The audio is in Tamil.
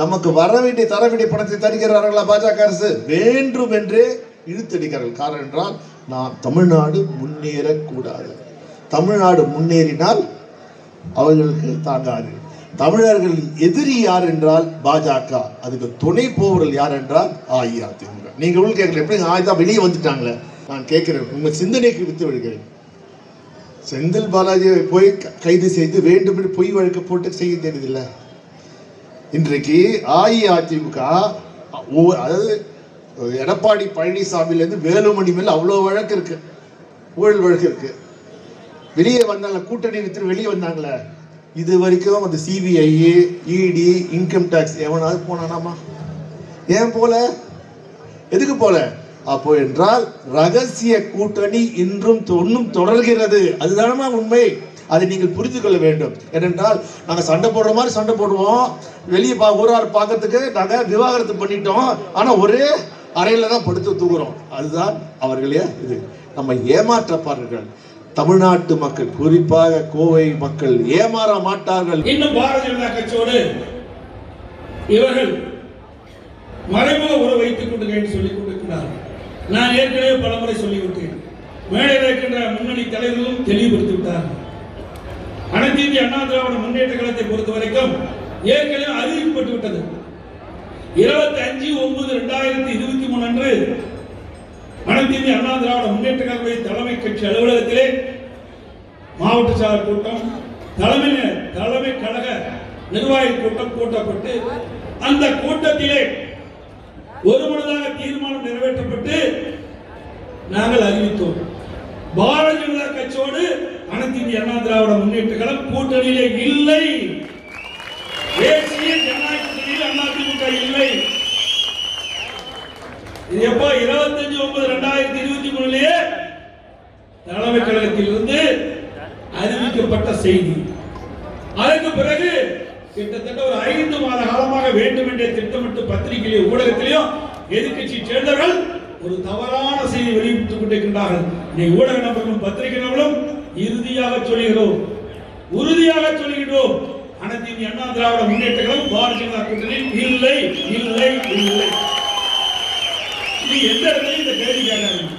நமக்கு வர வேண்டிய தர வேண்டிய பணத்தை தருகிறார்களா பாஜக அரசு? வேண்டும் என்றே இழுத்தடிக்கிறார்கள். காரணம் என்றால் நாம் தமிழ்நாடு முன்னேறக்கூடாது. தமிழ்நாடு முன்னேறினால் அவர்களுக்கு தாங்காது தமிழர்கள் எதிரி யார் என்றால் பாஜக. அதுக்கு துணை போவர்கள் யார் என்றால் அஇஅதிமுக. நீங்க உள்ள கேட்கல எப்படி ஆயுதா வெளியே வந்துட்டாங்களே? நான் கேட்கிறேன் உங்க சிந்தனைக்கு வித்து விடுகிறேன். செந்தில் பாலாஜியை போய் கைது செய்து வேண்டும் என்று பொய் வழக்கு போட்டு செய்ய தெரியுதில்லை இன்றைக்கு அஇஅதிமுக ஒவ்வொரு- அதாவது எடப்பாடி பழனிசாமிலேருந்து வேலுமணி மேல் அவ்வளோ வழக்கு இருக்கு. ஊழல் வழக்கு இருக்கு. வெளியே வந்தாங்க கூட்டணி வித்து வெளியே வந்தாங்களே? இது வரைக்கும் அந்த சிபிஐ இடி இன்கம் டேக்ஸ் எவனாவது போனானாமா? ஏன் போல? எதுக்கு போல? அப்போ என்றால் ரகசிய கூட்டணி இன்றும் ஒன்றும் தொடர்கிறது. அதுதானமா உண்மை? அதை நீங்கள் புரிந்து கொள்ள வேண்டும். ஏனென்றால் நாங்கள் சண்டை போடுற மாதிரி சண்டை போடுவோம். வெளியே பா ஒரு ஆள் பார்க்கறதுக்கு நாங்கள் விவாகரத்து பண்ணிட்டோம். ஆனால் ஒரே அறையில் தான் படுத்து தூங்குறோம். அதுதான் அவர்களே இது. நம்ம ஏமாற்றப்பார்கள். தமிழ்நாட்டு மக்கள் குறிப்பாக கோவை மக்கள் ஏமாற மாட்டார்கள். இன்னும் பாரதிய ஜனதா கட்சியோடு இவர்கள் மறைமுக உறவு வைத்துக் கொண்டு என்று சொல்லிக் கொண்டிருக்கிறார்கள். நான் ஏற்கனவே பலமுறை சொல்லிவிட்டேன். மேலே இருக்கின்ற முன்னணி தலைவர்களும் தெளிவுபடுத்தி விட்டார்கள் அனைத்து இந்திய அண்ணா திராவிட முன்னேற்ற கழகத்தை பொறுத்த வரைக்கும் ஏற்கனவே அறிவிக்கப்பட்டு விட்டது. இருபத்தி அஞ்சு ஒன்பது ரெண்டாயிரத்தி இருபத்தி மூணு அன்று அனைத்து அண்ணா திராவிட முன்னேற்ற கழக தலைமை கட்சி அலுவலகத்திலே மாவட்ட சார் கூட்டம் தலைமை தலைமை கழக நிர்வாகி கூட்டம் கூட்டப்பட்டு அந்த கூட்டத்திலே ஒருமனதாக தீர்மானம் நிறைவேற்றப்பட்டு நாங்கள் அறிவித்தோம். பாரதிய ஜனதா கட்சியோடு அனைத்து இந்திய அண்ணா திராவிட முன்னேற்ற கழகம் கூட்டணியிலே இல்லை. தேசிய ஜனநாயக அதிமுக இல்லை. இது எப்போ இருபத்தஞ்சு ஒன்பது ரெண்டாயிரத்தி இருபத்தி மூணுலயே தலைமை கழகத்தில் இருந்து அறிவிக்கப்பட்ட செய்தி. அதற்கு பிறகு கிட்டத்தட்ட ஒரு ஐந்து மாத காலமாக வேண்டும் என்றே திட்டமிட்டு பத்திரிகையிலே ஊடகத்திலையும் எதிர்க்கட்சி சேர்ந்தவர்கள் ஒரு தவறான செய்தி வெளியிட்டுக் கொண்டிருக்கின்றார்கள். இன்னைக்கு ஊடக நபர்களும் பத்திரிகை நபர்களும் இறுதியாக சொல்கிறோம் உறுதியாக சொல்கிறோம் அனைத்து இந்திய அண்ணா திராவிட முன்னேற்ற கழகம் பாரதிய ஜனதா கூட்டணி இல்லை இல்லை இல்லை. இது எந்த இடத்துலையும் இந்த கேள்வி கேட்கறாங்க